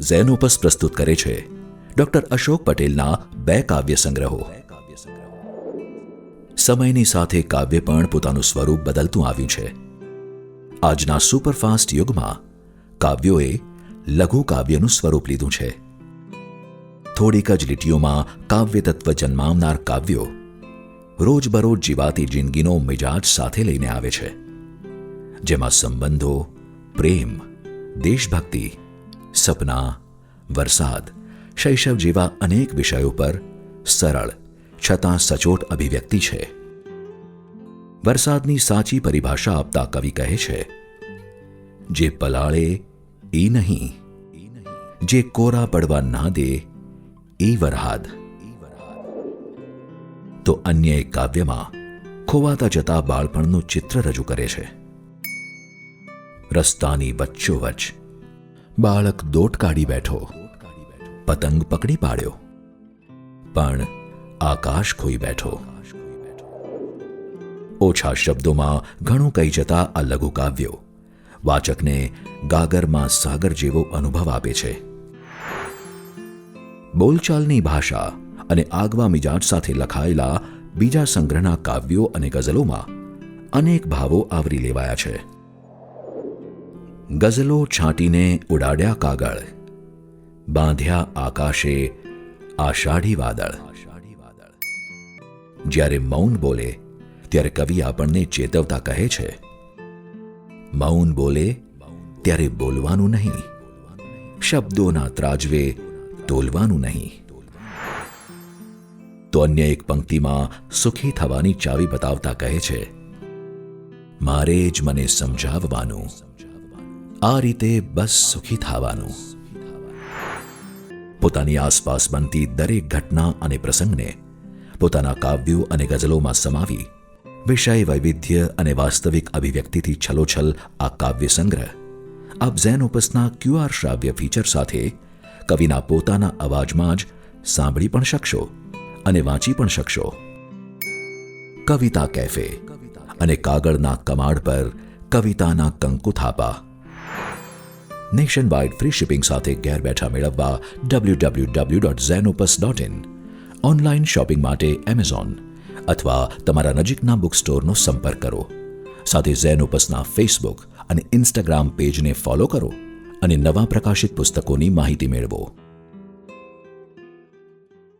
Xenopus પ્રસ્તુત કરે છે. ડોક્ટર અશોક પટેલના બે કાવ્ય સંગ્રહો. સમયની સાથે કાવ્ય પણ પોતાનું સ્વરૂપ બદલતું આવ્યું છે. આજના સુપરફાસ્ટ યુગમાં કાવ્યોએ લઘુ કાવ્યનું સ્વરૂપ લીધું છે. થોડીક જ લીટીઓમાં કાવ્ય તત્વ જન્માવનાર કાવ્યો રોજબરોજ જીવાતી જિંદગીનો મિજાજ સાથે લઈને આવે છે. જેમાં સંબંધો, પ્રેમ, દેશભક્તિ સપના, વરસાદ, શૈશવ જેવા અનેક વિષયો પર સરળ, છતાં સચોટ અભિવ્યક્તિ છે. વરસાદની સાચી પરિભાષા આપતા કવિ કહે છે, જે પલાળે, એ નહીં. જે કોરા પડવા ના દે, એ વરહાદ. તો અન્ય એક કાવ્યમાં ખોવાતા જતા બાળપણનું ચિત્ર રજૂ કરે છે. રસ્તાની વચ્ચોવચ બાળક દોટ કાઢી બેઠો. પતંગ પકડી પાડ્યો. પણ આકાશ ખોઈ બેઠો. ઓછા શબ્દોમાં ઘણું કહી જતા આ લઘુ કાવ્યો વાચકને ગાગરમાં સાગર જેવો અનુભવ આપે છે. બોલચાલની ભાષા અને આગવા મિજાજ સાથે લખાયેલા બીજા સંગ્રહના કાવ્યો અને ગઝલોમાં અનેક ભાવો આવરી લેવાયા છે. ગઝલો છાંટીને ઉડાડ્યા કાગળ. બાંધ્યા આકાશે આષાઢી વાદળ. જ્યારે મૌન બોલે, ત્યારે કવિ આપણને ચેતવતા કહે છે, મૌન બોલે ત્યારે બોલવાનું નહીં. શબ્દોના ત્રાજવે તોલવાનું નહીં. તો અન્ય એક પંક્તિમાં સુખી થવાની ચાવી બતાવતા કહે છે, મારે જ મને સમજાવવાનું. આ રીતે બસ સુખી થવાનું. પોતાની આસપાસ બનતી દરેક ઘટના અને પ્રસંગને પોતાના કાવ્યો અને ગઝલોમાં સમાવી વિષય, વૈવિધ્ય અને વાસ્તવિક અભિવ્યક્તિથી છલોછલ આ કાવ્ય સંગ્રહ, આપ ઝેન ઓપસના ક્યુઆર શ્રાવ્ય ફીચર સાથે કવિના પોતાના અવાજમાં જ સાંભળી પણ શકશો અને વાંચી પણ શકશો. કવિતા કેફે અને કાગળના કમાડ પર કવિતાના કંકુ થાપા. નેશન વાઇડ ફ્રી શિપિંગ સાથે ઘેર બેઠા મેળવવા W W W dot Zenopus dot in online shopping માટે એમેઝોન અથવા તમારા નજીકના બુક સ્ટોરનો સંપર્ક કરો. સાથે ઝેનોપસના ફેસબુક અને ઇન્સ્ટાગ્રામ પેજને ફોલો કરો અને નવા પ્રકાશિત પુસ્તકોની માહિતી મેળવો.